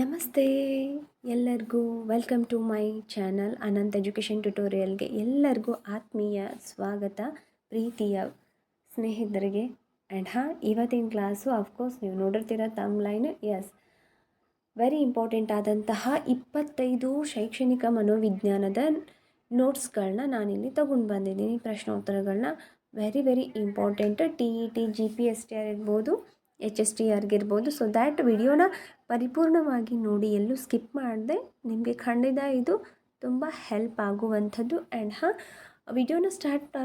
ನಮಸ್ತೆ ಎಲ್ಲರಿಗೂ. Welcome to my channel Anant education ಟ್ಯುಟೋರಿಯಲ್ಗೆ ಎಲ್ಲರಿಗೂ ಆತ್ಮೀಯ ಸ್ವಾಗತ, ಪ್ರೀತಿಯ ಸ್ನೇಹಿತರಿಗೆ. ಆ್ಯಂಡ್ ಹಾಂ, ಇವತ್ತಿನ ಕ್ಲಾಸು ಅಫ್ಕೋರ್ಸ್ ನೀವು ನೋಡಿರ್ತೀರ ತಮ್ಮ ಲೈನ್ ಎಸ್ ವೆರಿ ಇಂಪಾರ್ಟೆಂಟ್ ಆದಂತಹ ಇಪ್ಪತ್ತೈದು ಶೈಕ್ಷಣಿಕ ಮನೋವಿಜ್ಞಾನದ ನೋಟ್ಸ್ಗಳನ್ನ ನಾನಿಲ್ಲಿ ತೊಗೊಂಡು ಬಂದಿದ್ದೀನಿ. ಪ್ರಶ್ನೋತ್ತರಗಳನ್ನ very very important T E T G P S T R ಇರ್ಬೋದು. ಎಚ್ ಎಸ್ ಟಿ ಆರ್ಗಿರ್ಬೋದು ಸೊ ದ್ಯಾಟ್ ವಿಡಿಯೋನ ಪರಿಪೂರ್ಣವಾಗಿ ನೋಡಿ, ಎಲ್ಲೂ ಸ್ಕಿಪ್ ಮಾಡಿದೆ, ನಿಮಗೆ ಖಂಡಿತ ಇದು ತುಂಬ ಹೆಲ್ಪ್ ಆಗುವಂಥದ್ದು. ಆ್ಯಂಡ್ ಹಾಂ ವಿಡಿಯೋನ ಸ್ಟಾರ್ಟ್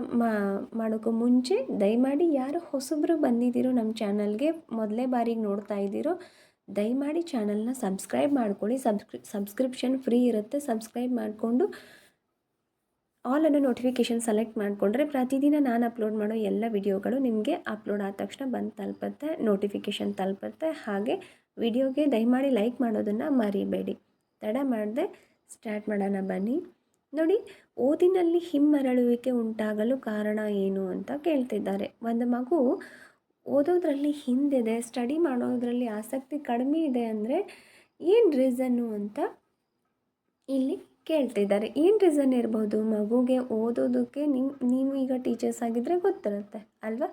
ಮಾಡೋಕ್ಕೂ ಮುಂಚೆ ದಯಮಾಡಿ ಯಾರು ಹೊಸಬ್ರು ಬಂದಿದ್ದೀರೋ ನಮ್ಮ ಚಾನಲ್ಗೆ ಮೊದಲೇ ಬಾರಿಗೆ ನೋಡ್ತಾ ಇದ್ದೀರೋ, ದಯಮಾಡಿ ಚಾನಲ್ನ ಸಬ್ಸ್ಕ್ರೈಬ್ ಮಾಡ್ಕೊಳ್ಳಿ. ಸಬ್ಸ್ಕ್ರಿ ಸಬ್ಸ್ಕ್ರಿಪ್ಷನ್ ಫ್ರೀ ಇರುತ್ತೆ. ಸಬ್ಸ್ಕ್ರೈಬ್ ಮಾಡಿಕೊಂಡು ಆಲ್ ಅನ್ನೋ ನೋಟಿಫಿಕೇಷನ್ ಸೆಲೆಕ್ಟ್ ಮಾಡಿಕೊಂಡ್ರೆ ಪ್ರತಿದಿನ ನಾನು ಅಪ್ಲೋಡ್ ಮಾಡೋ ಎಲ್ಲ ವಿಡಿಯೋಗಳು ನಿಮಗೆ ಅಪ್ಲೋಡ್ ಆದ ತಕ್ಷಣ ಬಂದು ತಲುಪುತ್ತೆ ನೋಟಿಫಿಕೇಷನ್ ತಲುಪುತ್ತೆ. ಹಾಗೆ ವಿಡಿಯೋಗೆ ದಯಮಾಡಿ ಲೈಕ್ ಮಾಡೋದನ್ನು ಮರಿಬೇಡಿ. ತಡ ಮಾಡದೆ ಸ್ಟಾರ್ಟ್ ಮಾಡೋಣ ಬನ್ನಿ. ನೋಡಿ, ಓದಿನಲ್ಲಿ ಹಿಮ್ಮರಳುವಿಕೆ ಉಂಟಾಗಲು ಕಾರಣ ಏನು ಅಂತ ಕೇಳ್ತಿದ್ದಾರೆ. ಒಂದು ಮಗು ಓದೋದ್ರಲ್ಲಿ ಹಿಂದಿದೆ ಸ್ಟಡಿ ಮಾಡೋದ್ರಲ್ಲಿ ಆಸಕ್ತಿ ಕಡಿಮೆ ಇದೆ ಅಂದರೆ ಏನು ರೀಸನ್ನು ಅಂತ ಇಲ್ಲಿ ಕೇಳ್ತಿದ್ದಾರೆ. ಏನು ರೀಸನ್ ಇರ್ಬೋದು? ಮಗುಗೆ ಓದೋದಕ್ಕೆ ನಿಮ್ಮ ನೀವು ಈಗ ಟೀಚರ್ಸ್ ಆಗಿದ್ದರೆ ಗೊತ್ತಿರುತ್ತೆ, ಅಲ್ವಾ?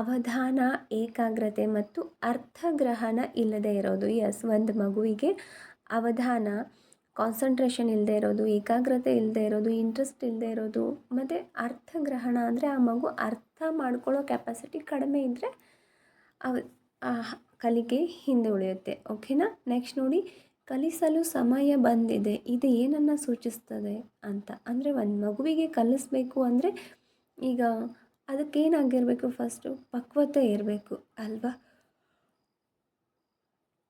ಅವಧಾನ, ಏಕಾಗ್ರತೆ ಮತ್ತು ಅರ್ಥಗ್ರಹಣ ಇಲ್ಲದೆ ಇರೋದು. ಎಸ್ ಒಂದು ಮಗುವಿಗೆ ಅವಧಾನ ಕಾನ್ಸಂಟ್ರೇಷನ್ ಇಲ್ಲದೆ ಇರೋದು, ಏಕಾಗ್ರತೆ ಇಲ್ಲದೆ ಇರೋದು ಇಂಟ್ರೆಸ್ಟ್ ಇಲ್ಲದೆ ಇರೋದು, ಮತ್ತು ಅರ್ಥಗ್ರಹಣ ಅಂದರೆ ಆ ಮಗು ಅರ್ಥ ಮಾಡ್ಕೊಳ್ಳೋ ಕೆಪಾಸಿಟಿ ಕಡಿಮೆ ಇದ್ದರೆ ಅವ ಕಲಿಕೆ ಹಿಂದೆ ಉಳಿಯುತ್ತೆ. ಓಕೆನಾ ನೆಕ್ಸ್ಟ್ ನೋಡಿ. ಕಲಿಸಲು ಸಮಯ ಬಂದಿದೆ, ಇದು ಏನನ್ನು ಸೂಚಿಸ್ತದೆ ಅಂತ. ಅಂದರೆ ಒಂದು ಮಗುವಿಗೆ ಕಲಿಸ್ಬೇಕು ಅಂದರೆ ಈಗ ಅದಕ್ಕೇನಾಗಿರಬೇಕು ಫಸ್ಟು ಪಕ್ವತೆ ಇರಬೇಕು ಅಲ್ವಾ?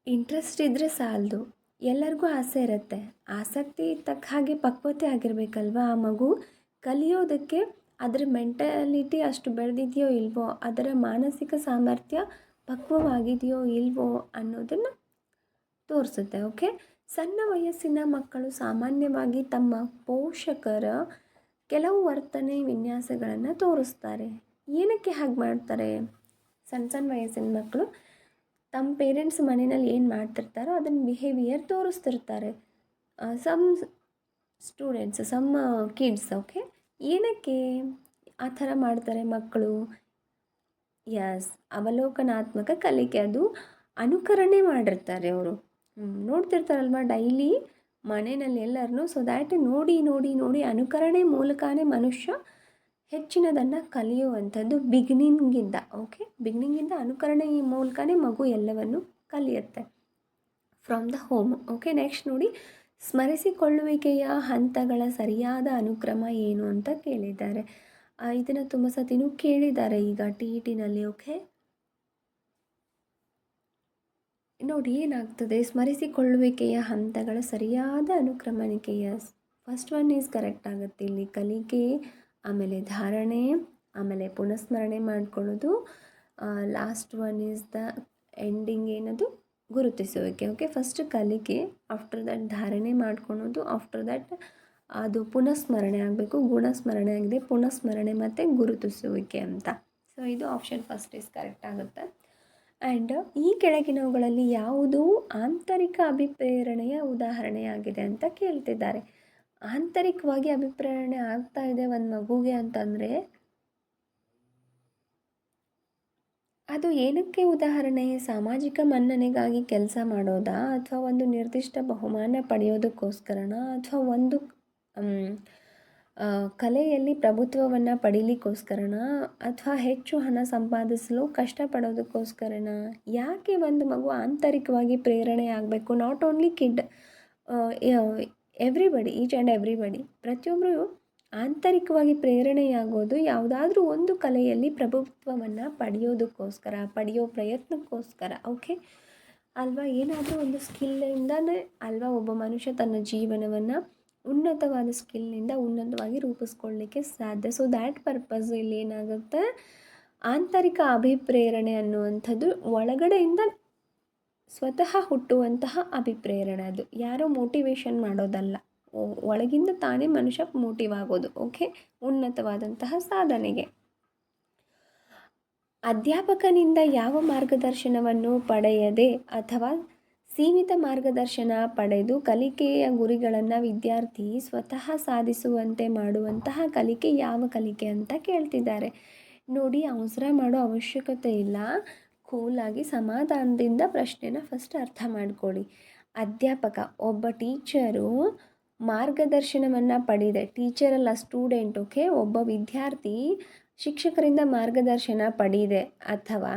ಇಂಟ್ರೆಸ್ಟ್ ಇದ್ದರೆ ಸಾಲದು. ಎಲ್ಲರಿಗೂ ಆಸೆ ಇರುತ್ತೆ. ಆಸಕ್ತಿ ತಕ್ಕ ಹಾಗೆ ಪಕ್ವತೆ ಆಗಿರಬೇಕಲ್ವಾ? ಆ ಮಗು ಕಲಿಯೋದಕ್ಕೆ ಅದರ ಮೆಂಟಾಲಿಟಿ ಅಷ್ಟು ಬೆಳೆದಿದೆಯೋ ಇಲ್ವೋ, ಅದರ ಮಾನಸಿಕ ಸಾಮರ್ಥ್ಯ ಪಕ್ವವಾಗಿದೆಯೋ ಇಲ್ವೋ ಅನ್ನೋದನ್ನು ತೋರಿಸುತ್ತೆ ಓಕೆ ಸಣ್ಣ ವಯಸ್ಸಿನ ಮಕ್ಕಳು ಸಾಮಾನ್ಯವಾಗಿ ತಮ್ಮ ಪೋಷಕರ ಕೆಲವು ವರ್ತನೆ ವಿನ್ಯಾಸಗಳನ್ನು ತೋರಿಸ್ತಾರೆ. ಏನಕ್ಕೆ ಹಾಗೆ ಮಾಡ್ತಾರೆ? ಸಣ್ಣ ಸಣ್ಣ ವಯಸ್ಸಿನ ಮಕ್ಕಳು ತಮ್ಮ ಪೇರೆಂಟ್ಸ್ ಮನೆಯಲ್ಲಿ ಏನು ಮಾಡ್ತಿರ್ತಾರೋ ಅದನ್ನು behaviour ತೋರಿಸ್ತಿರ್ತಾರೆ. Some students some kids okay ಏನಕ್ಕೆ ಆ ಥರ ಮಾಡ್ತಾರೆ ಮಕ್ಕಳು? ಯಸ್ ಅವಲೋಕನಾತ್ಮಕ ಕಲಿಕೆ, ಅದು ಅನುಕರಣೆ ಮಾಡಿರ್ತಾರೆ ಅವರು. ನೋಡ್ತಿರ್ತಾರಲ್ವ ಡೈಲಿ ಮನೆಯಲ್ಲಿ ಎಲ್ಲರನ್ನೂ? ಸೊ ದ್ಯಾಟ್ ನೋಡಿ ನೋಡಿ ನೋಡಿ ಅನುಕರಣೆ ಮೂಲಕನೇ ಮನುಷ್ಯ ಹೆಚ್ಚಿನದನ್ನು ಕಲಿಯುವಂಥದ್ದು ಬಿಗ್ನಿಂಗಿಂದ ಓಕೆ ಬಿಗ್ನಿಂಗಿಂದ ಅನುಕರಣೆ ಮೂಲಕನೇ ಮಗು ಎಲ್ಲವನ್ನು ಕಲಿಯುತ್ತೆ. From the home okay next ನೋಡಿ, ಸ್ಮರಿಸಿಕೊಳ್ಳುವಿಕೆಯ ಹಂತಗಳ ಸರಿಯಾದ ಅನುಕ್ರಮ ಏನು ಅಂತ ಕೇಳಿದ್ದಾರೆ. ಇದನ್ನು ತುಂಬ ಸತಿನೂ ಕೇಳಿದ್ದಾರೆ ಈಗ ಟಿ ಇ ಟಿನಲ್ಲಿ ಓಕೆ ನೋಡಿ ಏನಾಗ್ತದೆ? ಸ್ಮರಿಸಿಕೊಳ್ಳುವಿಕೆಯ ಹಂತಗಳ ಸರಿಯಾದ ಅನುಕ್ರಮಣಿಕೆಯ ಫಸ್ಟ್ ಒನ್ ಈಸ್ ಕರೆಕ್ಟ್ ಆಗುತ್ತೆ. ಇಲ್ಲಿ ಕಲಿಕೆ, ಆಮೇಲೆ ಧಾರಣೆ, ಆಮೇಲೆ ಪುನಃಸ್ಮರಣೆ ಮಾಡ್ಕೊಳ್ಳೋದು. Last one is the ending ಏನದು? ಗುರುತಿಸುವಿಕೆ. ಓಕೆ ಫಸ್ಟ್ ಕಲಿಕೆ ಆಫ್ಟರ್ ದಟ್ ಧಾರಣೆ ಮಾಡ್ಕೊಳೋದು ಆಫ್ಟರ್ ದಟ್ ಅದು ಪುನಃಸ್ಮರಣೆ ಆಗಬೇಕು, ಗುಣಸ್ಮರಣೆ ಆಗಿದೆ, ಪುನಃಸ್ಮರಣೆ ಮತ್ತು ಗುರುತಿಸುವಿಕೆ ಅಂತ. ಸೊ ಇದು ಆಪ್ಷನ್ ಫಸ್ಟ್ ಈಸ್ ಕರೆಕ್ಟ್ ಆಗುತ್ತೆ. ಆ್ಯಂಡ್ ಈ ಕೆಳಗಿನವುಗಳಲ್ಲಿ ಯಾವುದು ಆಂತರಿಕ ಅಭಿಪ್ರೇರಣೆಯ ಉದಾಹರಣೆಯಾಗಿದೆ ಅಂತ ಕೇಳ್ತಿದ್ದಾರೆ. ಆಂತರಿಕವಾಗಿ ಅಭಿಪ್ರೇರಣೆ ಆಗ್ತಾ ಇದೆ ಒಂದು ಮಗುಗೆ ಅಂತಂದರೆ, ಅದು ಏನಕ್ಕೆ ಉದಾಹರಣೆ? ಸಾಮಾಜಿಕ ಮನ್ನಣೆಗಾಗಿ ಕೆಲಸ ಮಾಡೋದಾ? ಅಥವಾ ಒಂದು ನಿರ್ದಿಷ್ಟ ಬಹುಮಾನ ಪಡೆಯೋದಕ್ಕೋಸ್ಕರನ? ಅಥವಾ ಒಂದು ಕಲೆಯಲ್ಲಿ ಪ್ರಭುತ್ವವನ್ನು ಪಡೀಲಿಕ್ಕೋಸ್ಕರನ ಅಥವಾ ಹೆಚ್ಚು ಹಣ ಸಂಪಾದಿಸಲು ಕಷ್ಟಪಡೋದಕ್ಕೋಸ್ಕರನ ಯಾಕೆ ಒಂದು ಮಗು ಆಂತರಿಕವಾಗಿ ಪ್ರೇರಣೆ ಆಗಬೇಕು? Not only kid everybody each and everybody ಪ್ರತಿಯೊಬ್ಬರು ಆಂತರಿಕವಾಗಿ ಪ್ರೇರಣೆಯಾಗೋದು ಯಾವುದಾದ್ರೂ ಒಂದು ಕಲೆಯಲ್ಲಿ ಪ್ರಭುತ್ವವನ್ನು ಪಡೆಯೋದಕ್ಕೋಸ್ಕರ, ಪಡೆಯೋ ಪ್ರಯತ್ನಕ್ಕೋಸ್ಕರ ಓಕೆ ಅಲ್ವಾ? ಏನಾದರೂ ಒಂದು ಸ್ಕಿಲ್ಲಿಂದನೇ ಅಲ್ವಾ ಒಬ್ಬ ಮನುಷ್ಯ ತನ್ನ ಜೀವನವನ್ನು ಉನ್ನತವಾದ ಸ್ಕಿಲ್ನಿಂದ ಉನ್ನತವಾಗಿ ರೂಪಿಸ್ಕೊಳ್ಳಿಕ್ಕೆ ಸಾಧ್ಯ. ಸೊ ದ್ಯಾಟ್ ಪರ್ಪಸ್ ಇಲ್ಲಿ ಏನಾಗುತ್ತೆ? ಆಂತರಿಕ ಅಭಿಪ್ರೇರಣೆ ಅನ್ನುವಂಥದ್ದು ಒಳಗಡೆಯಿಂದ ಸ್ವತಃ ಹುಟ್ಟುವಂತಹ ಅಭಿಪ್ರೇರಣೆ ಅದು. ಯಾರೋ ಮೋಟಿವೇಶನ್ ಮಾಡೋದಲ್ಲ. ಒಳಗಿಂದ ತಾನೇ ಮನುಷ್ಯ ಮೋಟಿವ್ ಆಗೋದು. ಓಕೆ ಉನ್ನತವಾದಂತಹ ಸಾಧನೆಗೆ. ಅಧ್ಯಾಪಕನಿಂದ ಯಾವ ಮಾರ್ಗದರ್ಶನವನ್ನು ಪಡೆಯದೆ ಅಥವಾ ಸೀಮಿತ ಮಾರ್ಗದರ್ಶನ ಪಡೆದು ಕಲಿಕೆಯ ಗುರಿಗಳನ್ನು ವಿದ್ಯಾರ್ಥಿ ಸ್ವತಃ ಸಾಧಿಸುವಂತೆ ಮಾಡುವಂತಹ ಕಲಿಕೆ ಯಾವ ಕಲಿಕೆ ಅಂತ ಕೇಳ್ತಿದ್ದಾರೆ. ನೋಡಿ, ಅವಸರ ಮಾಡೋ ಅವಶ್ಯಕತೆ ಇಲ್ಲ. ಕೂಲಾಗಿ ಸಮಾಧಾನದಿಂದ ಪ್ರಶ್ನೆನ ಫಸ್ಟ್ ಅರ್ಥ ಮಾಡ್ಕೊಳ್ಳಿ. ಅಧ್ಯಾಪಕ, ಒಬ್ಬ ಟೀಚರು ಮಾರ್ಗದರ್ಶನವನ್ನು ಪಡೆದೆ. ಟೀಚರಲ್ಲ ಸ್ಟೂಡೆಂಟ್ ಓಕೆ ಒಬ್ಬ ವಿದ್ಯಾರ್ಥಿ ಶಿಕ್ಷಕರಿಂದ ಮಾರ್ಗದರ್ಶನ ಪಡೆದೆ. ಅಥವಾ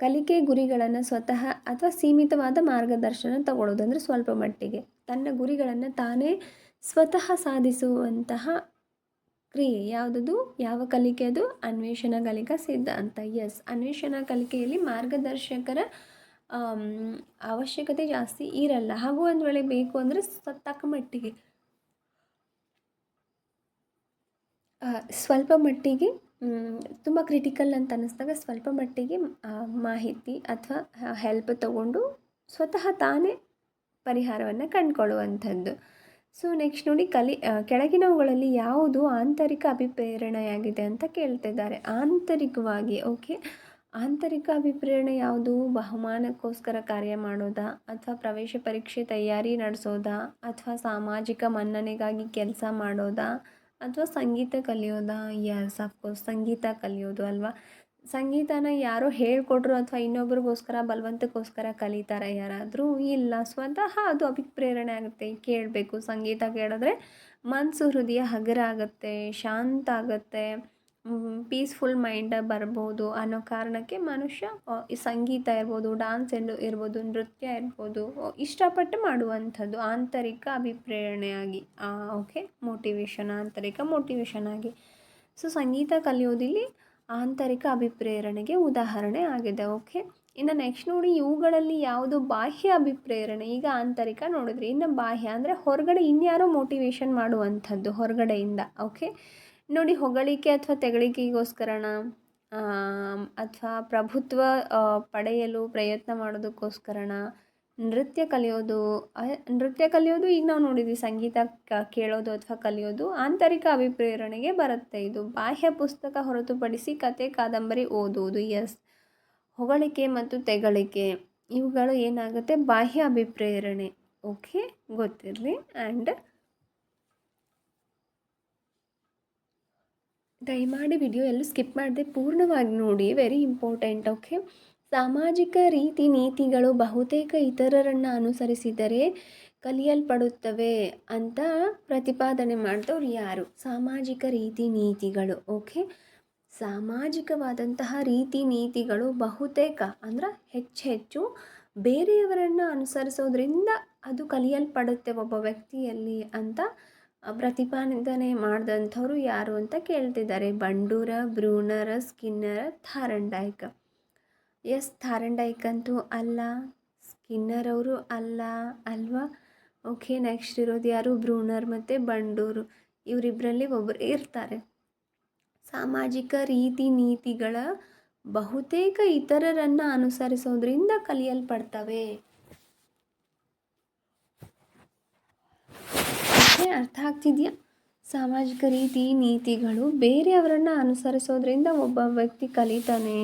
ಕಲಿಕೆ ಗುರಿಗಳನ್ನು ಸ್ವತಃ ಅಥವಾ ಸೀಮಿತವಾದ ಮಾರ್ಗದರ್ಶನ ತಗೊಳ್ಳೋದು ಅಂದರೆ ಸ್ವಲ್ಪ ಮಟ್ಟಿಗೆ. ತನ್ನ ಗುರಿಗಳನ್ನು ತಾನೇ ಸ್ವತಃ ಸಾಧಿಸುವಂತಹ ಕ್ರಿಯೆ. ಯಾವುದದು? ಯಾವ ಕಲಿಕೆ ಅದು? ಅನ್ವೇಷಣಾ ಕಲಿಕಾ ಸಿದ್ಧಾಂತ. ಎಸ್ ಅನ್ವೇಷಣಾ ಕಲಿಕೆಯಲ್ಲಿ ಮಾರ್ಗದರ್ಶಕರ ಅವಶ್ಯಕತೆ ಜಾಸ್ತಿ ಇರಲ್ಲ. ಹಾಗೂ ಒಂದು ವೇಳೆ ಬೇಕು ಅಂದರೆ ತಕ್ಕ ಮಟ್ಟಿಗೆ ಸ್ವಲ್ಪ ಮಟ್ಟಿಗೆ ತುಂಬ ಕ್ರಿಟಿಕಲ್ ಅಂತ ಅನ್ನಿಸ್ದಾಗ ಸ್ವಲ್ಪ ಮಟ್ಟಿಗೆ ಮಾಹಿತಿ ಅಥವಾ ಹೆಲ್ಪ್ ತಗೊಂಡು ಸ್ವತಃ ತಾನೇ ಪರಿಹಾರವನ್ನು ಕಂಡುಕೊಳ್ಳುವಂಥದ್ದು. ಸೊ ನೆಕ್ಸ್ಟ್ ನೋಡಿ ಕಲಿ ಕೆಳಗಿನವುಗಳಲ್ಲಿ ಯಾವುದು ಆಂತರಿಕ ಅಭಿಪ್ರೇರಣೆಯಾಗಿದೆ ಅಂತ ಕೇಳ್ತಿದ್ದಾರೆ. ಆಂತರಿಕವಾಗಿ ಓಕೆ ಆಂತರಿಕ ಅಭಿಪ್ರೇರಣೆ ಯಾವುದು? ಬಹುಮಾನಕ್ಕೋಸ್ಕರ ಕಾರ್ಯ ಮಾಡೋದಾ? ಅಥವಾ ಪ್ರವೇಶ ಪರೀಕ್ಷೆ ತಯಾರಿ ನಡೆಸೋದಾ? ಅಥವಾ ಸಾಮಾಜಿಕ ಮನ್ನಣೆಗಾಗಿ ಕೆಲಸ ಮಾಡೋದಾ? ಅಥವಾ ಸಂಗೀತ ಕಲಿಯೋದಾ? ಯಸ್ ಅಫ್ಕೋರ್ಸ್ ಸಂಗೀತ ಕಲಿಯೋದು ಅಲ್ವಾ? ಸಂಗೀತನ ಯಾರೋ ಹೇಳಿಕೊಟ್ರು ಅಥವಾ ಇನ್ನೊಬ್ರಿಗೋಸ್ಕರ, ಬಲವಂತಕ್ಕೋಸ್ಕರ ಕಲಿತಾರೆ ಯಾರಾದರೂ ಇಲ್ಲ. ಸ್ವತಃ ಅದು ಅಭಿಪ್ರೇರಣೆ ಆಗುತ್ತೆ. ಕೇಳಬೇಕು. ಸಂಗೀತ ಕೇಳಿದ್ರೆ ಮನಸ್ಸು ಹೃದಯ ಹಗುರ ಆಗುತ್ತೆ ಶಾಂತ ಆಗುತ್ತೆ. ಪೀಸ್ಫುಲ್ ಮೈಂಡ್ ಬರ್ಬೋದು ಅನ್ನೋ ಕಾರಣಕ್ಕೆ ಮನುಷ್ಯ ಈ ಸಂಗೀತ ಇರ್ಬೋದು ಡ್ಯಾನ್ಸ್ ಎಂದು ಇರ್ಬೋದು, ನೃತ್ಯ ಇರ್ಬೋದು ಇಷ್ಟಪಟ್ಟು ಮಾಡುವಂಥದ್ದು ಆಂತರಿಕ ಅಭಿಪ್ರೇರಣೆಯಾಗಿ ಓಕೆ ಮೋಟಿವೇಶನ್ ಆಂತರಿಕ ಮೋಟಿವೇಶನ್ ಆಗಿ. ಸೊ ಸಂಗೀತ ಕಲಿಯೋದಿಲ್ಲಿ ಆಂತರಿಕ ಅಭಿಪ್ರೇರಣೆಗೆ ಉದಾಹರಣೆ ಆಗಿದೆ ಓಕೆ ಇನ್ನು ನೆಕ್ಸ್ಟ್ ನೋಡಿ, ಇವುಗಳಲ್ಲಿ ಯಾವುದು ಬಾಹ್ಯ ಅಭಿಪ್ರೇರಣೆ, ಈಗ ಆಂತರಿಕ ನೋಡಿದ್ರಿ, ಇನ್ನು ಬಾಹ್ಯ ಅಂದರೆ ಹೊರಗಡೆ ಇನ್ಯಾರೋ ಮೋಟಿವೇಶನ್ ಮಾಡುವಂಥದ್ದು, ಹೊರಗಡೆಯಿಂದ ಓಕೆ ನೋಡಿ ಹೊಗಳಿಕೆ ಅಥವಾ ತೆಗಳಿಕೆಗೋಸ್ಕರನ ಅಥವಾ ಪ್ರಭುತ್ವ ಪಡೆಯಲು ಪ್ರಯತ್ನ ಮಾಡೋದಕ್ಕೋಸ್ಕರನ ನೃತ್ಯ ಕಲಿಯೋದು ನೃತ್ಯ ಕಲಿಯೋದು ಈಗ ನಾವು ನೋಡಿದ್ವಿ. ಸಂಗೀತ ಕೇಳೋದು ಅಥವಾ ಕಲಿಯೋದು ಆಂತರಿಕ ಅಭಿಪ್ರೇರಣೆಗೆ ಬರುತ್ತೆ. ಇದು ಬಾಹ್ಯ ಪುಸ್ತಕ ಹೊರತುಪಡಿಸಿ ಕತೆ, ಕಾದಂಬರಿ ಓದುವುದು. ಎಸ್. ಹೊಗಳಿಕೆ ಮತ್ತು ತೆಗಳಿಕೆ, ಇವುಗಳು ಏನಾಗುತ್ತೆ? ಬಾಹ್ಯ ಅಭಿಪ್ರೇರಣೆ. ಓಕೆ, ಗೊತ್ತಿರಲಿ. ಆ್ಯಂಡ್ ದಯಮಾಡಿ ವಿಡಿಯೋ ಎಲ್ಲೂ ಸ್ಕಿಪ್ ಮಾಡದೆ ಪೂರ್ಣವಾಗಿ ನೋಡಿ ವೆರಿ ಇಂಪಾರ್ಟೆಂಟ್ ಓಕೆ ಸಾಮಾಜಿಕ ರೀತಿ ನೀತಿಗಳು ಬಹುತೇಕ ಇತರರನ್ನು ಅನುಸರಿಸಿದರೆ ಕಲಿಯಲ್ಪಡುತ್ತವೆ ಅಂತ ಪ್ರತಿಪಾದನೆ ಮಾಡಿದವ್ರು ಯಾರು? ಸಾಮಾಜಿಕ ರೀತಿ ನೀತಿಗಳು ಓಕೆ ಸಾಮಾಜಿಕವಾದಂತಹ ರೀತಿ ನೀತಿಗಳು ಬಹುತೇಕ, ಅಂದ್ರೆ ಹೆಚ್ಚು ಹೆಚ್ಚು ಬೇರೆಯವರನ್ನು ಅನುಸರಿಸೋದ್ರಿಂದ ಅದು ಕಲಿಯಲ್ಪಡುತ್ತೆ ಒಬ್ಬ ವ್ಯಕ್ತಿಯಲ್ಲಿ ಅಂತ ಪ್ರತಿಪಾದನೆ ಮಾಡಿದಂಥವ್ರು ಯಾರು ಅಂತ ಕೇಳ್ತಿದ್ದಾರೆ. ಬಂಡೂರ, ಬ್ರೂನರ, ಸ್ಕಿನ್ನರ, ಥಾರಂಡೈಕ್. ಎಸ್, ಥಾರಂಡೈಕ್ ಅಂತೂ ಅಲ್ಲ. ಸ್ಕಿನ್ನರ್ ಅವರು ಅಲ್ಲ ಅಲ್ವಾ? ಓಕೆ, ನೆಕ್ಸ್ಟ್ ಇರೋದು ಯಾರು? ಬ್ರೂನರ್ ಮತ್ತು ಬಂಡೂರು. ಇವರಿಬ್ಬರಲ್ಲಿ ಒಬ್ಬರು ಇರ್ತಾರೆ. ಸಾಮಾಜಿಕ ರೀತಿ ನೀತಿಗಳ ಬಹುತೇಕ ಇತರರನ್ನು ಅನುಸರಿಸೋದ್ರಿಂದ ಕಲಿಯಲ್ಪಡ್ತವೆ. ಅರ್ಥ ಆಗ್ತಿದೆಯಾ? ಸಾಮಾಜಿಕ ರೀತಿ, ನೀತಿಗಳು ಬೇರೆಯವರನ್ನು ಅನುಸರಿಸೋದ್ರಿಂದ ಒಬ್ಬ ವ್ಯಕ್ತಿ ಕಲಿತಾನೆ.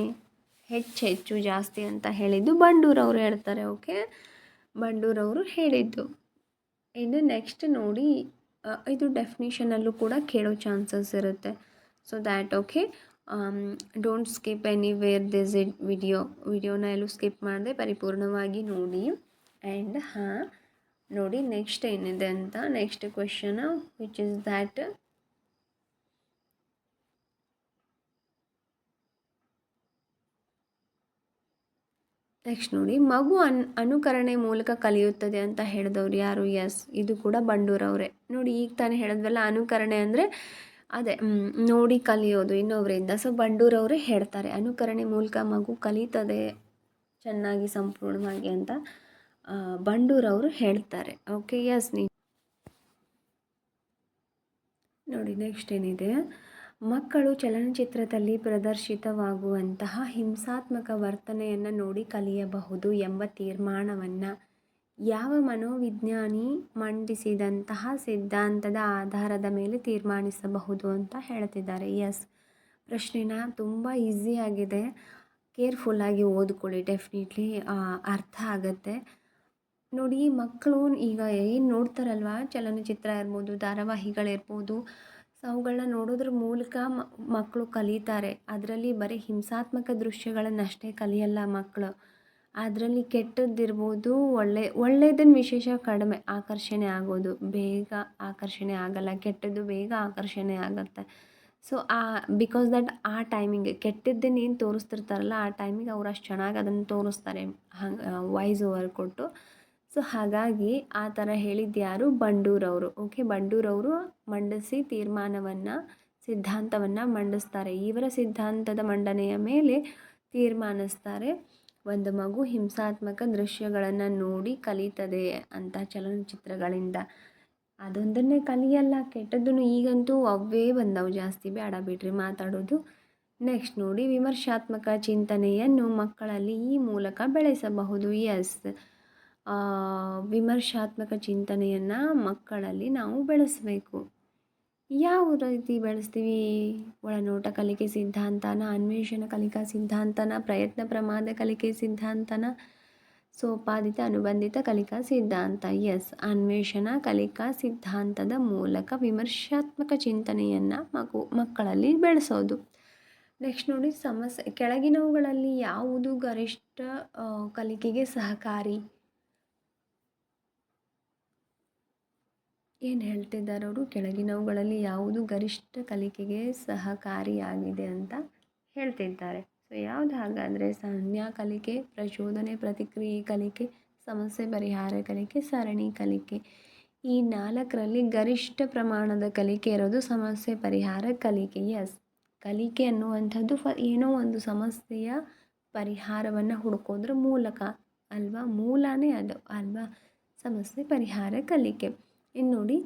ಹೆಚ್ಚು ಹೆಚ್ಚು ಜಾಸ್ತಿ ಅಂತ ಹೇಳಿದ್ದು ಬಂಡೂರವರು ಹೇಳ್ತಾರೆ, ಓಕೆ? ಬಂಡೂರವರು ಹೇಳಿದ್ದು. ಇನ್ನು ನೆಕ್ಸ್ಟ್ ನೋಡಿ ಇದು ಡೆಫಿನೇಷನಲ್ಲೂ ಕೂಡ ಕೇಳೋ ಚಾನ್ಸಸ್ ಇರುತ್ತೆ. So that okay don't skip anywhere this it video ವಿಡಿಯೋನ ಎಲ್ಲೂ ಸ್ಕಿಪ್ ಮಾಡದೆ ಪರಿಪೂರ್ಣವಾಗಿ ನೋಡಿ. ಆ್ಯಂಡ್ ಹಾಂ ನೋಡಿ ನೆಕ್ಸ್ಟ್ ಏನಿದೆ ಅಂತ next question which is that next ನೋಡಿ, ಮಗು ಅನ್, ಅನುಕರಣೆ ಮೂಲಕ ಕಲಿಯುತ್ತದೆ ಅಂತ ಹೇಳಿದವ್ರು ಯಾರು? ಎಸ್ ಇದು ಕೂಡ ಬಂಡೂರವರೇ. ನೋಡಿ, ಈಗ ತಾನೇ ಹೇಳಿದ್ವಲ್ಲ, ಅನುಕರಣೆ ಅಂದರೆ ಅದೇ ನೋಡಿ ಕಲಿಯೋದು ಇನ್ನೊಬ್ಬರಿಂದ ಸೊ ಬಂಡೂರವರೇ ಹೇಳ್ತಾರೆ, ಅನುಕರಣೆ ಮೂಲಕ ಮಗು ಕಲಿತದೆ, ಚೆನ್ನಾಗಿ, ಸಂಪೂರ್ಣವಾಗಿ ಅಂತ. ಬಂಡೂರವರು ಹೇಳ್ತಾರೆ. ಓಕೆ ಎಸ್ ನೀ ನೋಡಿ ನೆಕ್ಸ್ಟ್ ಏನಿದೆ? ಮಕ್ಕಳು ಚಲನಚಿತ್ರದಲ್ಲಿ ಪ್ರದರ್ಶಿತವಾಗುವಂತಹ ಹಿಂಸಾತ್ಮಕ ವರ್ತನೆಯನ್ನು ನೋಡಿ ಕಲಿಯಬಹುದು ಎಂಬ ತೀರ್ಮಾನವನ್ನು ಯಾವ ಮನೋವಿಜ್ಞಾನಿ ಮಂಡಿಸಿದಂತಹ ಸಿದ್ಧಾಂತದ ಆಧಾರದ ಮೇಲೆ ತೀರ್ಮಾನಿಸಬಹುದು ಅಂತ ಹೇಳ್ತಿದ್ದಾರೆ. ಎಸ್ ಪ್ರಶ್ನೆನ ತುಂಬ ಈಸಿಯಾಗಿದೆ ಕೇರ್ಫುಲ್ಲಾಗಿ ಓದ್ಕೊಳ್ಳಿ ಡೆಫಿನೆಟ್ಲಿ ಅರ್ಥ ಆಗುತ್ತೆ. ನೋಡಿ, ಮಕ್ಕಳು ಈಗ ಏನು ನೋಡ್ತಾರಲ್ವ? ಚಲನಚಿತ್ರ ಇರ್ಬೋದು, ಧಾರಾವಾಹಿಗಳಿರ್ಬೋದು ಸೊ ಅವುಗಳನ್ನ ನೋಡೋದ್ರ ಮೂಲಕ ಮಕ್ಕಳು ಕಲಿತಾರೆ. ಅದರಲ್ಲಿ ಬರೀ ಹಿಂಸಾತ್ಮಕ ದೃಶ್ಯಗಳನ್ನಷ್ಟೇ ಕಲಿಯಲ್ಲ ಮಕ್ಕಳು ಅದರಲ್ಲಿ ಕೆಟ್ಟದ್ದಿರ್ಬೋದು, ಒಳ್ಳೆ ಒಳ್ಳೆಯದನ್ನ ವಿಶೇಷ ಕಡಿಮೆ, ಆಕರ್ಷಣೆ ಆಗೋದು. ಬೇಗ ಆಕರ್ಷಣೆ ಆಗಲ್ಲ, ಕೆಟ್ಟದ್ದು ಬೇಗ ಆಕರ್ಷಣೆ ಆಗುತ್ತೆ. ಸೊ ಆ ಬಿಕಾಸ್ ದಟ್ ಆ ಟೈಮಿಂಗ್ ಕೆಟ್ಟದ್ದನ್ನು ಏನು ತೋರಿಸ್ತಿರ್ತಾರಲ್ಲ, ಆ ಟೈಮಿಗೆ ಅವ್ರು ಅಷ್ಟು ಚೆನ್ನಾಗಿ ಅದನ್ನು ತೋರಿಸ್ತಾರೆ. ಹಂಗೆ ವಾಯ್ಸ್ ಓವರ್ ಕೊಟ್ಟು. ಸೊ ಹಾಗಾಗಿ ಆ ಥರ ಹೇಳಿದ್ದು ಯಾರು? ಬಂಡೂರವರು. ಓಕೆ ಬಂಡೂರವರು ಮಂಡಿಸಿ ತೀರ್ಮಾನವನ್ನು, ಸಿದ್ಧಾಂತವನ್ನು ಮಂಡಿಸ್ತಾರೆ. ಇವರ ಸಿದ್ಧಾಂತದ ಮಂಡನೆಯ ಮೇಲೆ ತೀರ್ಮಾನಿಸ್ತಾರೆ. ಒಂದು ಮಗು ಹಿಂಸಾತ್ಮಕ ದೃಶ್ಯಗಳನ್ನು ನೋಡಿ ಕಲಿತದೆ ಅಂತ ಚಲನಚಿತ್ರಗಳಿಂದ. ಅದೊಂದನ್ನೇ ಕಲಿಯಲ್ಲ, ಕೆಟ್ಟದ್ದನ್ನು ಈಗಂತೂ ಅವೇ ಬಂದವು ಜಾಸ್ತಿ, ಬೇಡ ಬಿಡ್ರಿ ಮಾತಾಡೋದು. ನೆಕ್ಸ್ಟ್ ನೋಡಿ ವಿಮರ್ಶಾತ್ಮಕ ಚಿಂತನೆಯನ್ನು ಮಕ್ಕಳಲ್ಲಿ ಈ ಮೂಲಕ ಬೆಳೆಸಬಹುದು. ಎಸ್ ವಿಮರ್ಶಾತ್ಮಕ ಚಿಂತನೆಯನ್ನು ಮಕ್ಕಳಲ್ಲಿ ನಾವು ಬೆಳೆಸಬೇಕು. ಯಾವ ರೀತಿ ಬೆಳೆಸ್ತೀವಿ? ಒಳನೋಟ ಕಲಿಕೆ ಸಿದ್ಧಾಂತನ, ಅನ್ವೇಷಣ ಕಲಿಕಾ ಸಿದ್ಧಾಂತನ, ಪ್ರಯತ್ನ ಪ್ರಮಾದ ಕಲಿಕೆ ಸಿದ್ಧಾಂತನ, ಸೋಪಾದಿತ ಅನುಬಂಧಿತ ಕಲಿಕಾ ಸಿದ್ಧಾಂತ. ಎಸ್ ಅನ್ವೇಷಣ ಕಲಿಕಾ ಸಿದ್ಧಾಂತದ ಮೂಲಕ ವಿಮರ್ಶಾತ್ಮಕ ಚಿಂತನೆಯನ್ನು ಮಗು, ಮಕ್ಕಳಲ್ಲಿ ಬೆಳೆಸೋದು. ನೆಕ್ಸ್ಟ್ ನೋಡಿ, ಸಮಸ್ಯೆ, ಕೆಳಗಿನವುಗಳಲ್ಲಿ ಯಾವುದು ಗರಿಷ್ಠ ಕಲಿಕೆಗೆ ಸಹಕಾರಿ? ಏನು ಹೇಳ್ತಿದ್ದಾರೆ ಅವರು? ಕೆಳಗಿನವುಗಳಲ್ಲಿ ಯಾವುದು ಗರಿಷ್ಠ ಕಲಿಕೆಗೆ ಸಹಕಾರಿಯಾಗಿದೆ ಅಂತ ಹೇಳ್ತಿದ್ದಾರೆ. ಸೊ ಯಾವುದು ಹಾಗಾದರೆ ಸಂಜ್ಞಾ ಕಲಿಕೆ, ಪ್ರಚೋದನೆ ಪ್ರತಿಕ್ರಿಯೆ ಕಲಿಕೆ, ಸಮಸ್ಯೆ ಪರಿಹಾರ ಕಲಿಕೆ, ಸರಣಿ ಕಲಿಕೆ? ಈ ನಾಲ್ಕರಲ್ಲಿ ಗರಿಷ್ಠ ಪ್ರಮಾಣದ ಕಲಿಕೆ ಇರೋದು ಸಮಸ್ಯೆ ಪರಿಹಾರ ಕಲಿಕೆ. ಎಸ್ ಕಲಿಕೆ ಅನ್ನುವಂಥದ್ದು ಫ ಏನೋ ಒಂದು ಸಮಸ್ಯೆಯ ಪರಿಹಾರವನ್ನು ಹುಡುಕೋದ್ರ ಮೂಲಕ ಅಲ್ವಾ? ಮೂಲನೇ ಅದು. ಅಲ್ವಾ? ಸಮಸ್ಯೆ ಪರಿಹಾರ ಕಲಿಕೆ. ಇನ್ನು ನೋಡಿ,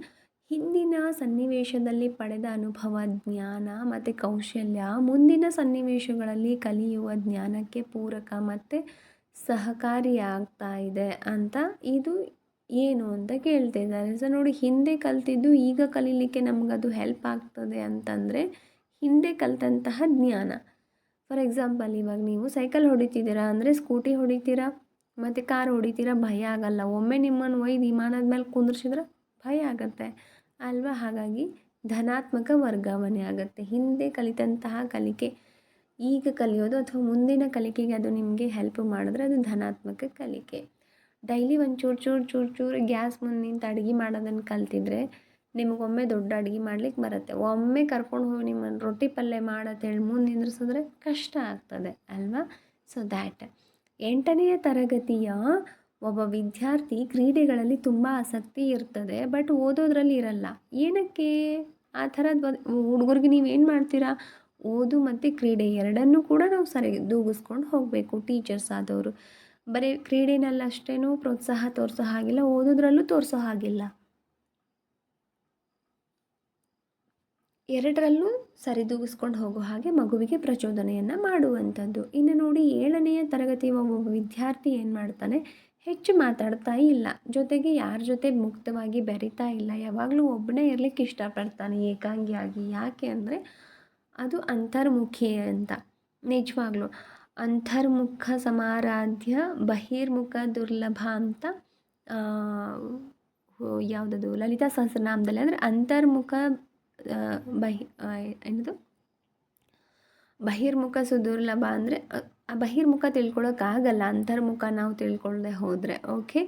ಹಿಂದಿನ ಸನ್ನಿವೇಶದಲ್ಲಿ ಪಡೆದ ಅನುಭವ, ಜ್ಞಾನ ಮತ್ತು ಕೌಶಲ್ಯ ಮುಂದಿನ ಸನ್ನಿವೇಶಗಳಲ್ಲಿ ಕಲಿಯುವ ಜ್ಞಾನಕ್ಕೆ ಪೂರಕ ಮತ್ತು ಸಹಕಾರಿಯಾಗ್ತಾ ಇದೆ ಅಂತ ಇದು ಏನು ಅಂತ ಕೇಳ್ತಿದ್ದಾರೆ ಸೊ ನೋಡಿ, ಹಿಂದೆ ಕಲ್ತಿದ್ದು ಈಗ ಕಲೀಲಿಕ್ಕೆ ನಮಗದು ಹೆಲ್ಪ್ ಆಗ್ತದೆ ಅಂತಂದರೆ ಹಿಂದೆ ಕಲಿತಂತಹ ಜ್ಞಾನ. ಫಾರ್ ಎಕ್ಸಾಂಪಲ್ ಇವಾಗ ನೀವು ಸೈಕಲ್ ಹೊಡಿತಿದ್ದೀರಾ ಅಂದರೆ ಸ್ಕೂಟಿ ಹೊಡಿತೀರಾ, ಮತ್ತು ಕಾರ್ ಹೊಡಿತೀರಾ, ಭಯ ಆಗಲ್ಲ. ಒಮ್ಮೆ ನಿಮ್ಮನ್ನು ಒಯ್ದು ವಿಮಾನದ ಮೇಲೆ ಕುಂದ್ರಿಸಿದ್ರೆ ಭಯ ಆಗುತ್ತೆ. ಅಲ್ವಾ? ಹಾಗಾಗಿ ಧನಾತ್ಮಕ ವರ್ಗಾವಣೆ ಆಗುತ್ತೆ. ಹಿಂದೆ ಕಲಿತಂತಹ ಕಲಿಕೆ, ಈಗ ಕಲಿಯೋದು ಅಥವಾ ಮುಂದಿನ ಕಲಿಕೆಗೆ ಅದು ನಿಮಗೆ ಹೆಲ್ಪ್ ಮಾಡಿದ್ರೆ ಅದು ಧನಾತ್ಮಕ ಕಲಿಕೆ. ಡೈಲಿ ಒಂದು ಚೂರು ಚೂರು ಚೂರು ಚೂರು ಗ್ಯಾಸ್ ಮುಂದೆ ನಿಂತು ಅಡುಗೆ ಮಾಡೋದನ್ನು ಕಲ್ತಿದ್ರೆ ನಿಮಗೊಮ್ಮೆ ದೊಡ್ಡ ಅಡುಗೆ ಮಾಡ್ಲಿಕ್ಕೆ ಬರುತ್ತೆ. ಒಮ್ಮೆ ಕರ್ಕೊಂಡು ಹೋಗಿ ನಿಮ್ಮನ್ನು ರೊಟ್ಟಿ ಪಲ್ಯ ಮಾಡತ್ತೇಳಿ ಮುಂದೆ ನಿಂದ್ರಿಸಿದ್ರೆ ಕಷ್ಟ ಆಗ್ತದೆ. ಅಲ್ವಾ? ಸೊ ದ್ಯಾಟ್ ಎಂಟನೆಯ ತರಗತಿಯ ಒಬ್ಬ ವಿದ್ಯಾರ್ಥಿ ಕ್ರೀಡೆಗಳಲ್ಲಿ ತುಂಬ ಆಸಕ್ತಿ ಇರ್ತದೆ ಬಟ್ ಓದೋದ್ರಲ್ಲಿ ಇರಲ್ಲ. ಏನಕ್ಕೆ? ಆ ಥರದ ಹುಡುಗರಿಗೆ ನೀವು ಏನು ಮಾಡ್ತೀರಾ? ಓದು ಮತ್ತು ಕ್ರೀಡೆ ಎರಡನ್ನೂ ಕೂಡ ನಾವು ಸರಿ ದೂಗಿಸ್ಕೊಂಡು ಹೋಗಬೇಕು ಟೀಚರ್ಸ್ ಆದವರು. ಬರೀ ಕ್ರೀಡೆನಲ್ಲಿ ಅಷ್ಟೇನೂ ಪ್ರೋತ್ಸಾಹ ತೋರಿಸೋ ಹಾಗಿಲ್ಲ, ಓದೋದ್ರಲ್ಲೂ ತೋರಿಸೋ ಹಾಗಿಲ್ಲ. ಎರಡರಲ್ಲೂ ಸರಿದೂಗಿಸ್ಕೊಂಡು ಹೋಗೋ ಹಾಗೆ ಮಗುವಿಗೆ ಪ್ರಚೋದನೆಯನ್ನು ಮಾಡುವಂಥದ್ದು. ಇನ್ನು ನೋಡಿ ಏಳನೆಯ ತರಗತಿ ಒಬ್ಬ ವಿದ್ಯಾರ್ಥಿ ಏನು ಮಾಡ್ತಾನೆ? ಹೆಚ್ಚು ಮಾತಾಡ್ತಾ ಇಲ್ಲ. ಜೊತೆಗೆ ಯಾರ ಜೊತೆ ಮುಕ್ತವಾಗಿ ಬೆರಿತಾ ಇಲ್ಲ. ಯಾವಾಗಲೂ ಒಬ್ಬನೇ ಇರಲಿಕ್ಕೆ ಇಷ್ಟಪಡ್ತಾನೆ. ಏಕಾಂಗಿಯಾಗಿ ಯಾಕೆ ಅಂದರೆ ಅದು ಅಂತರ್ಮುಖಿ ಅಂತ. ನಿಜವಾಗ್ಲೂ ಅಂತರ್ಮುಖ ಸಮಾರಾಧ್ಯ, ಬಹಿರ್ಮುಖ ದುರ್ಲಭ ಅಂತ ಯಾವುದದು? ಲಲಿತಾ ಸಹಸ್ರನಾಮದಲ್ಲಿ. ಅಂದರೆ ಅಂತರ್ಮುಖ ಬಹಿ ಏನದು? ಬಹಿರ್ಮುಖ ಸುದುರ್ಲಭ ಅಂದರೆ ಬಹಿರ್ಮುಖ ತಿಳ್ಕೊಳ್ಳೋಕ್ಕಾಗಲ್ಲ ಅಂತರ್ಮುಖ ನಾವು ತಿಳ್ಕೊಳ್ಳದೆ ಹೋದರೆ ಓಕೆ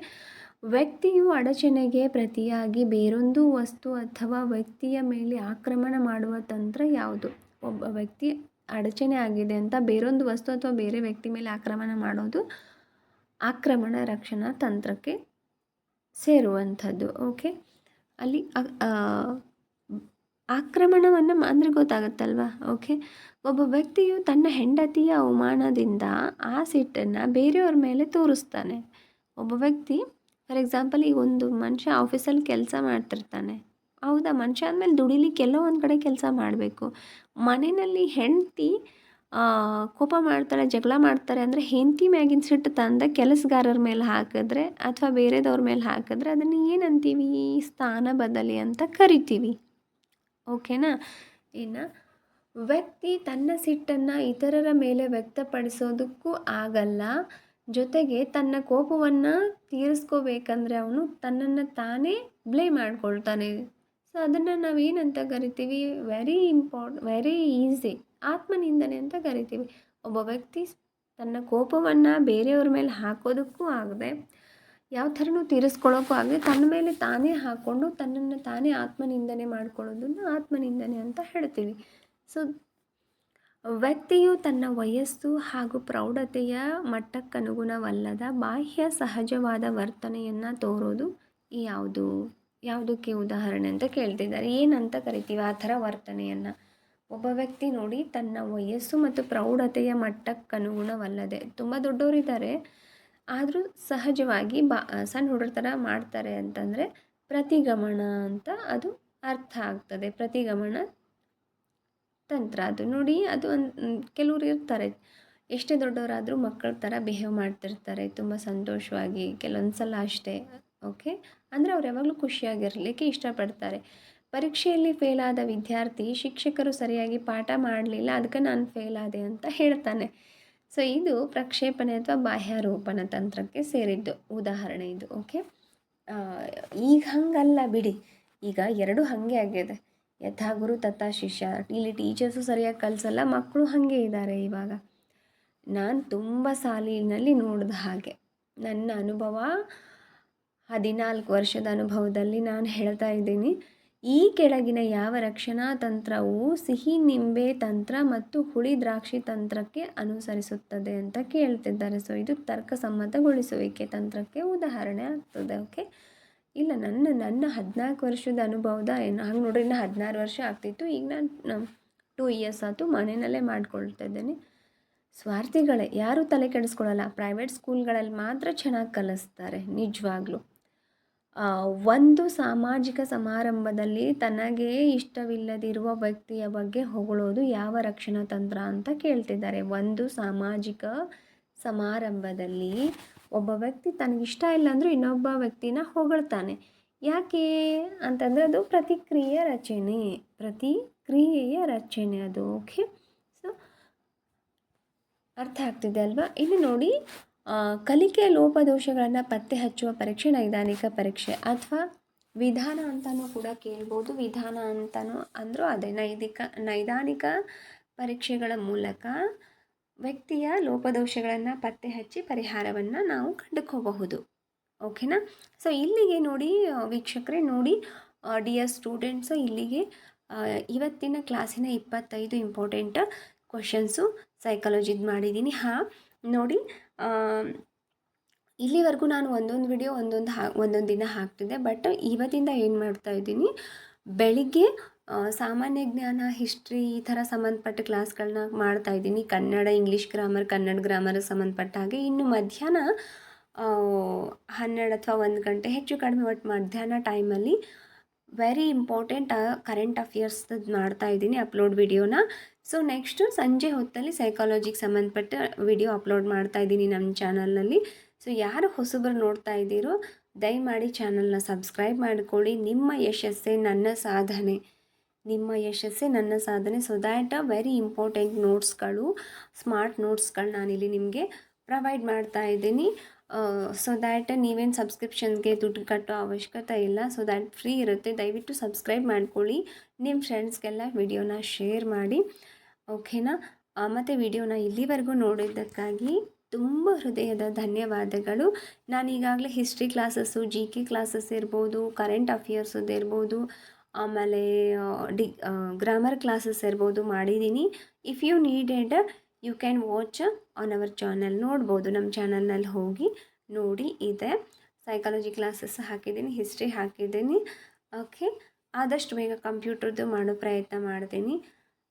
ವ್ಯಕ್ತಿಯು ಅಡಚಣೆಗೆ ಪ್ರತಿಯಾಗಿ ಬೇರೊಂದು ವಸ್ತು ಅಥವಾ ವ್ಯಕ್ತಿಯ ಮೇಲೆ ಆಕ್ರಮಣ ಮಾಡುವ ತಂತ್ರ ಯಾವುದು? ಒಬ್ಬ ವ್ಯಕ್ತಿ ಅಡಚಣೆ ಆಗಿದೆ ಅಂತ ಬೇರೊಂದು ವಸ್ತು ಅಥವಾ ಬೇರೆ ವ್ಯಕ್ತಿ ಮೇಲೆ ಆಕ್ರಮಣ ಮಾಡೋದು ಆಕ್ರಮಣ ರಕ್ಷಣಾ ತಂತ್ರಕ್ಕೆ ಸೇರುವಂಥದ್ದು ಓಕೆ ಅಲ್ಲಿ ಆಕ್ರಮಣವನ್ನು ಅಂದರೆ ಗೊತ್ತಾಗುತ್ತಲ್ವಾ? ಓಕೆ ಒಬ್ಬ ವ್ಯಕ್ತಿಯು ತನ್ನ ಹೆಂಡತಿಯ ಅವಮಾನದಿಂದ ಆ ಸಿಟ್ಟನ್ನು ಬೇರೆಯವ್ರ ಮೇಲೆ ತೋರಿಸ್ತಾನೆ. ಒಬ್ಬ ವ್ಯಕ್ತಿ ಫಾರ್ ಎಕ್ಸಾಂಪಲ್ ಈಗ ಒಂದು ಮನುಷ್ಯ ಆಫೀಸಲ್ಲಿ ಕೆಲಸ ಮಾಡ್ತಿರ್ತಾನೆ. ಹೌದಾ? ಮನುಷ್ಯ ಅಂದಮೇಲೆ ದುಡಿಲಿಕ್ಕೆ ಎಲ್ಲೋ ಒಂದು ಕಡೆ ಕೆಲಸ ಮಾಡಬೇಕು. ಮನೆಯಲ್ಲಿ ಹೆಂಡತಿ ಕೋಪ ಮಾಡ್ತಾಳೆ, ಜಗಳ ಮಾಡ್ತಾರೆ ಅಂದರೆ ಹೆಂಡತಿ ಮ್ಯಾಗಿನ ಸಿಟ್ಟು ತಂದ ಕೆಲಸಗಾರರ ಮೇಲೆ ಹಾಕಿದ್ರೆ ಅಥವಾ ಬೇರೆದವ್ರ ಮೇಲೆ ಹಾಕಿದ್ರೆ ಅದನ್ನು ಏನಂತೀವಿ? ಸ್ಥಾನ ಬದಲಿ ಅಂತ ಕರಿತೀವಿ. ಓಕೆನಾ? ಇನ್ನು ವ್ಯಕ್ತಿ ತನ್ನ ಸಿಟ್ಟನ್ನು ಇತರರ ಮೇಲೆ ವ್ಯಕ್ತಪಡಿಸೋದಕ್ಕೂ ಆಗಲ್ಲ. ಜೊತೆಗೆ ತನ್ನ ಕೋಪವನ್ನು ತೀರಿಸ್ಕೋಬೇಕಂದ್ರೆ ಅವನು ತನ್ನನ್ನು ತಾನೇ ಬ್ಲೇಮ್ ಮಾಡ್ಕೊಳ್ತಾನೆ. ಸೊ ಅದನ್ನು ನಾವೇನಂತ ಕರಿತೀವಿ? ವೆರಿ ಇಂಪಾರ್ಟ್ ವೆರಿ ಈಸಿ ಆತ್ಮನಿಂದನೆ ಅಂತ ಕರಿತೀವಿ. ಒಬ್ಬ ವ್ಯಕ್ತಿ ತನ್ನ ಕೋಪವನ್ನು ಬೇರೆಯವ್ರ ಮೇಲೆ ಹಾಕೋದಕ್ಕೂ ಆಗದೆ ಯಾವ ಥರನೂ ತೀರಿಸ್ಕೊಳ್ಳೋಕ್ಕೂ ಆಗಲಿ ತನ್ನ ಮೇಲೆ ತಾನೇ ಹಾಕ್ಕೊಂಡು ತನ್ನನ್ನು ತಾನೇ ಆತ್ಮನಿಂದನೆ ಮಾಡ್ಕೊಳ್ಳೋದನ್ನು ಆತ್ಮನಿಂದನೆ ಅಂತ ಹೇಳ್ತೀವಿ. ಸೊ ವ್ಯಕ್ತಿಯು ತನ್ನ ವಯಸ್ಸು ಹಾಗೂ ಪ್ರೌಢತೆಯ ಮಟ್ಟಕ್ಕನುಗುಣವಲ್ಲದ ಬಾಹ್ಯ ಸಹಜವಾದ ವರ್ತನೆಯನ್ನು ತೋರೋದು ಯಾವುದು, ಯಾವುದಕ್ಕೆ ಉದಾಹರಣೆ ಅಂತ ಕೇಳ್ತಿದ್ದಾರೆ. ಏನಂತ ಕರಿತೀವಿ ಆ ಥರ ವರ್ತನೆಯನ್ನು? ಒಬ್ಬ ವ್ಯಕ್ತಿ ನೋಡಿ ತನ್ನ ವಯಸ್ಸು ಮತ್ತು ಪ್ರೌಢತೆಯ ಮಟ್ಟಕ್ಕನುಗುಣವಲ್ಲದೆ, ತುಂಬ ದೊಡ್ಡವರಿದ್ದಾರೆ ಆದರೂ ಸಹಜವಾಗಿ ಬಾ ಸಣ್ಣ ಹುಡುಗರ ಥರ ಮಾಡ್ತಾರೆ ಅಂತಂದರೆ ಪ್ರತಿಗಮನ ಅಂತ ಅದು ಅರ್ಥ ಆಗ್ತದೆ. ಪ್ರತಿಗಮನ ತಂತ್ರ ಅದು. ನೋಡಿ, ಅದು ಒಂದು ಕೆಲವ್ರು ಇರ್ತಾರೆ. ಎಷ್ಟೇ ದೊಡ್ಡವರಾದರೂ ಮಕ್ಕಳ ಥರ ಬಿಹೇವ್ ಮಾಡ್ತಿರ್ತಾರೆ. ತುಂಬ ಸಂತೋಷವಾಗಿ ಕೆಲವೊಂದು ಸಲ ಅಷ್ಟೇ ಓಕೆ ಅಂದರೆ ಅವ್ರು ಯಾವಾಗಲೂ ಖುಷಿಯಾಗಿರಲಿಕ್ಕೆ ಇಷ್ಟಪಡ್ತಾರೆ. ಪರೀಕ್ಷೆಯಲ್ಲಿ ಫೇಲಾದ ವಿದ್ಯಾರ್ಥಿ ಶಿಕ್ಷಕರು ಸರಿಯಾಗಿ ಪಾಠ ಮಾಡಲಿಲ್ಲ ಅದಕ್ಕೆ ನಾನು ಫೇಲ್ ಆದೆ ಅಂತ ಹೇಳ್ತಾನೆ. ಸೊ ಇದು ಪ್ರಕ್ಷೇಪಣೆ ಅಥವಾ ಬಾಹ್ಯಾರೋಪಣ ತಂತ್ರಕ್ಕೆ ಸೇರಿದ್ದು. ಉದಾಹರಣೆ ಇದು ಓಕೆ ಈಗ ಹಂಗಲ್ಲ ಬಿಡಿ. ಈಗ ಎರಡು ಹಾಗೆ ಆಗಿದೆ. ಯಥಾ ಗುರು, ತಥಾ ಶಿಷ್ಯ. ಇಲ್ಲಿ ಟೀಚರ್ಸು ಸರಿಯಾಗಿ ಕಲಿಸಲ್ಲ, ಮಕ್ಕಳು ಹಾಗೆ ಇದ್ದಾರೆ ಇವಾಗ. ನಾನು ತುಂಬ ಸಾಲಿನಲ್ಲಿ ನೋಡಿದ ಹಾಗೆ. ನನ್ನ ಅನುಭವ ಹದಿನಾಲ್ಕು ವರ್ಷದ ಅನುಭವದಲ್ಲಿ ನಾನು ಹೇಳ್ತಾ ಇದ್ದೀನಿ. ಈ ಕೆಳಗಿನ ಯಾವ ರಕ್ಷಣಾ ತಂತ್ರವು ಸಿಹಿ ನಿಂಬೆ ತಂತ್ರ ಮತ್ತು ಹುಳಿ ದ್ರಾಕ್ಷಿ ತಂತ್ರಕ್ಕೆ ಅನುಸರಿಸುತ್ತದೆ ಅಂತ ಕೇಳ್ತಿದ್ದಾರೆ. ಸೊ ಇದು ತರ್ಕಸಮ್ಮತಗೊಳಿಸುವಿಕೆ ತಂತ್ರಕ್ಕೆ ಉದಾಹರಣೆ ಆಗ್ತದೆ ಓಕೆ ಇಲ್ಲ, ನನ್ನ ನನ್ನ ಹದಿನಾಲ್ಕು ವರ್ಷದ ಅನುಭವದ ಏನು, ಹಂಗೆ ನೋಡ್ರಿ, ಇನ್ನು ಹದಿನಾರು ವರ್ಷ ಆಗ್ತಿತ್ತು. ಈಗ ನಾನು ಟೂ ಇಯರ್ಸ್ ಆಯಿತು, ಮನೆಯಲ್ಲೇ ಮಾಡ್ಕೊಳ್ತಾ ಇದ್ದೇನೆ. ಸ್ವಾರ್ಥಿಗಳೇ, ಯಾರೂ ತಲೆ ಕೆಡಿಸ್ಕೊಳ್ಳಲ್ಲ. ಪ್ರೈವೇಟ್ ಸ್ಕೂಲ್ಗಳಲ್ಲಿ ಮಾತ್ರ ಚೆನ್ನಾಗಿ ಕಲಿಸ್ತಾರೆ, ನಿಜವಾಗ್ಲೂ. ಒಂದು ಸಾಮಾಜಿಕ ಸಮಾರಂಭದಲ್ಲಿ ತನಗೆ ಇಷ್ಟವಿಲ್ಲದಿರುವ ವ್ಯಕ್ತಿಯ ಬಗ್ಗೆ ಹೊಗಳೋದು ಯಾವ ರಕ್ಷಣಾ ತಂತ್ರ ಅಂತ ಕೇಳ್ತಿದ್ದಾರೆ. ಒಂದು ಸಾಮಾಜಿಕ ಸಮಾರಂಭದಲ್ಲಿ ಒಬ್ಬ ವ್ಯಕ್ತಿ ತನಗಿಷ್ಟ ಇಲ್ಲ ಅಂದರೂ ಇನ್ನೊಬ್ಬ ವ್ಯಕ್ತಿನ ಹೊಗಳ್ತಾನೆ. ಯಾಕೆ ಅಂತಂದರೆ ಅದು ಪ್ರತಿಕ್ರಿಯೆ ರಚನೆ, ಪ್ರತಿಕ್ರಿಯೆಯ ರಚನೆ ಅದು ಓಕೆ ಸೊ ಅರ್ಥ ಆಗ್ತಿದೆ ಅಲ್ವಾ? ಇಲ್ಲಿ ನೋಡಿ ಕಲಿಕೆಯ ಲೋಪದೋಷಗಳನ್ನು ಪತ್ತೆ ಹಚ್ಚುವ ಪರೀಕ್ಷೆ, ನೈದಾನಿಕ ಪರೀಕ್ಷೆ ಅಥವಾ ವಿಧಾನ ಅಂತಲೂ ಕೂಡ ಕೇಳ್ಬೋದು. ವಿಧಾನ ಅಂತಲೂ ಅಂದರೂ ಅದೇ ನೈದಿಕ, ನೈದಾನಿಕ ಪರೀಕ್ಷೆಗಳ ಮೂಲಕ ವ್ಯಕ್ತಿಯ ಲೋಪದೋಷಗಳನ್ನು ಪತ್ತೆ ಹಚ್ಚಿ ಪರಿಹಾರವನ್ನು ನಾವು ಕಂಡುಕೋಬಹುದು. ಓಕೆನಾ? ಸೊ ಇಲ್ಲಿಗೆ ನೋಡಿ ವೀಕ್ಷಕರೇ ನೋಡಿ ಡಿಯರ್ ಸ್ಟೂಡೆಂಟ್ಸು ಇಲ್ಲಿಗೆ ಇವತ್ತಿನ ಕ್ಲಾಸಿನ ಇಪ್ಪತ್ತೈದು ಇಂಪಾರ್ಟೆಂಟ್ ಕ್ವಶನ್ಸು ಸೈಕಾಲಜಿದು ಮಾಡಿದ್ದೀನಿ. ಹಾಂ, ನೋಡಿ ಇಲ್ಲಿವರೆಗೂ ನಾನು ಒಂದೊಂದು ವಿಡಿಯೋ ಒಂದೊಂದು ಹಾ, ಒಂದೊಂದು ದಿನ ಹಾಕ್ತಿದ್ದೆ, ಬಟ್ ಇವತ್ತಿಂದ ಏನು ಮಾಡ್ತಾ ಇದ್ದೀನಿ, ಬೆಳಿಗ್ಗೆ ಸಾಮಾನ್ಯ ಜ್ಞಾನ, ಹಿಸ್ಟ್ರಿ ಈ ಥರ ಸಂಬಂಧಪಟ್ಟ ಕ್ಲಾಸ್ಗಳನ್ನ ಮಾಡ್ತಾ ಇದ್ದೀನಿ, Kannada, English grammar, Kannada grammar ಸಂಬಂಧಪಟ್ಟ ಹಾಗೆ. ಇನ್ನು ಮಧ್ಯಾಹ್ನ ಹನ್ನೆರಡು ಅಥವಾ ಒಂದು ಗಂಟೆ ಹೆಚ್ಚು ಕಡಿಮೆ ಒಟ್ಟು ಮಧ್ಯಾಹ್ನ ಟೈಮಲ್ಲಿ ವೆರಿ ಇಂಪಾರ್ಟೆಂಟ್ ಕರೆಂಟ್ ಅಫೇರ್ಸ್ದು ಮಾಡ್ತಾ ಇದ್ದೀನಿ ಅಪ್ಲೋಡ್ ವಿಡಿಯೋನ. ಸೊ ನೆಕ್ಸ್ಟು ಸಂಜೆ ಹೊತ್ತಲ್ಲಿ ಸೈಕಾಲಜಿಗೆ ಸಂಬಂಧಪಟ್ಟ ವಿಡಿಯೋ ಅಪ್ಲೋಡ್ ಮಾಡ್ತಾ ಇದ್ದೀನಿ ನಮ್ಮ ಚಾನಲ್ನಲ್ಲಿ ಸೊ ಯಾರು ಹೊಸಬರು ನೋಡ್ತಾ ಇದ್ದೀರೋ, ದಯಮಾಡಿ ಚಾನಲ್ನ ಸಬ್ಸ್ಕ್ರೈಬ್ ಮಾಡಿಕೊಳ್ಳಿ. ನಿಮ್ಮ ಯಶಸ್ಸೇ ನನ್ನ ಸಾಧನೆ. ನಿಮ್ಮ ಯಶಸ್ಸೇ ನನ್ನ ಸಾಧನೆ. ಸೊ ದ್ಯಾಟ್ ವೆರಿ ಇಂಪಾರ್ಟೆಂಟ್ ನೋಟ್ಸ್ಗಳು ಸ್ಮಾರ್ಟ್ ನೋಟ್ಸ್ಗಳು ನಾನಿಲ್ಲಿ ನಿಮಗೆ ಪ್ರೊವೈಡ್ ಮಾಡ್ತಾ ಇದ್ದೀನಿ. ಸೊ ದ್ಯಾಟ್ ನೀವೇನು ಸಬ್ಸ್ಕ್ರಿಪ್ಷನ್ಗೆ ದುಡ್ಡು ಕಟ್ಟೋ ಅವಶ್ಯಕತೆ ಇಲ್ಲ. ಸೊ ದ್ಯಾಟ್ ಫ್ರೀ ಇರುತ್ತೆ. ದಯವಿಟ್ಟು ಸಬ್ಸ್ಕ್ರೈಬ್ ಮಾಡ್ಕೊಳ್ಳಿ. ನಿಮ್ಮ ಫ್ರೆಂಡ್ಸ್ಗೆಲ್ಲ ವಿಡಿಯೋನ ಶೇರ್ ಮಾಡಿ. ಓಕೆನಾ? ಮತ್ತು ವಿಡಿಯೋನ ಇಲ್ಲಿವರೆಗೂ ನೋಡಿದ್ದಕ್ಕಾಗಿ ತುಂಬ ಹೃದಯದ ಧನ್ಯವಾದಗಳು. ನಾನು ಈಗಾಗಲೇ history classes G K classes ಇರ್ಬೋದು ಕರೆಂಟ್ ಅಫೇರ್ಸದ್ದು ಇರ್ಬೋದು, ಆಮೇಲೆ ಡಿ ಗ್ರಾಮರ್ ಕ್ಲಾಸಸ್ ಇರ್ಬೋದು ಮಾಡಿದ್ದೀನಿ. If you needed you can watch on our channel ನೋಡ್ಬೋದು. ನಮ್ಮ ಚಾನಲ್ನಲ್ಲಿ ಹೋಗಿ ನೋಡಿ ಇದೆ. ಸೈಕಾಲಜಿ ಕ್ಲಾಸಸ್ ಹಾಕಿದ್ದೀನಿ ಹಿಸ್ಟ್ರಿ ಹಾಕಿದ್ದೀನಿ. ಓಕೆ ಆದಷ್ಟು ಬೇಗ ಕಂಪ್ಯೂಟರ್ದು ಮಾಡೋ ಪ್ರಯತ್ನ ಮಾಡ್ತೀನಿ.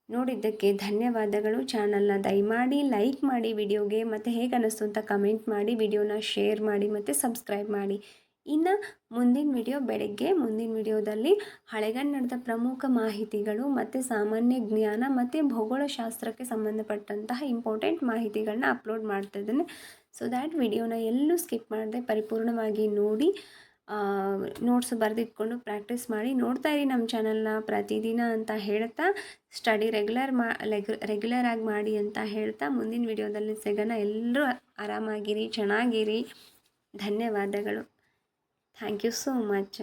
ನೋಡಿದ್ದಕ್ಕೆ ಧನ್ಯವಾದಗಳು ಚಾನಲ್ನ ದಯಮಾಡಿ, ಲೈಕ್ ಮಾಡಿ ವಿಡಿಯೋಗೆ ಮತ್ತು ಹೇಗೆ ಅನ್ನಿಸ್ತು ಅಂತ ಕಮೆಂಟ್ ಮಾಡಿ, ವಿಡಿಯೋನ ಶೇರ್ ಮಾಡಿ ಮತ್ತು ಸಬ್ಸ್ಕ್ರೈಬ್ ಮಾಡಿ. ಇನ್ನು ಮುಂದಿನ ವಿಡಿಯೋ ಬೆಳಗ್ಗೆ, ಮುಂದಿನ ವಿಡಿಯೋದಲ್ಲಿ ಹಳೆಗನ್ನಡದ ಪ್ರಮುಖ ಮಾಹಿತಿಗಳು ಮತ್ತು ಸಾಮಾನ್ಯ ಜ್ಞಾನ ಮತ್ತು ಭೌಗೋಳಶಾಸ್ತ್ರಕ್ಕೆ ಸಂಬಂಧಪಟ್ಟಂತಹ ಇಂಪಾರ್ಟೆಂಟ್ ಮಾಹಿತಿಗಳನ್ನ ಅಪ್ಲೋಡ್ ಮಾಡ್ತಾ ಇದ್ದೇನೆ ಸೊ ದ್ಯಾಟ್ ವಿಡಿಯೋನ ಎಲ್ಲೂ ಸ್ಕಿಪ್ ಮಾಡದೆ ಪರಿಪೂರ್ಣವಾಗಿ ನೋಡಿ ನೋಟ್ಸ್ ಬರೆದಿಟ್ಕೊಂಡು ಪ್ರಾಕ್ಟೀಸ್ ಮಾಡಿ ನೋಡ್ತಾ ಇರಿ ನಮ್ಮ ಚಾನಲ್ನ ಪ್ರತಿದಿನ ಅಂತ ಹೇಳ್ತಾ ಸ್ಟಡಿ ರೆಗ್ಯುಲರ್ ಮಾ ರೆಗ್ಯುಲರ್ ಆಗಿ ಮಾಡಿ ಅಂತ ಹೇಳ್ತಾ ಮುಂದಿನ ವಿಡಿಯೋದಲ್ಲಿ ಸಿಗೋಣ. ಎಲ್ಲರೂ ಆರಾಮಾಗಿರಿ, ಚೆನ್ನಾಗಿರಿ. ಧನ್ಯವಾದಗಳು. Thank you so much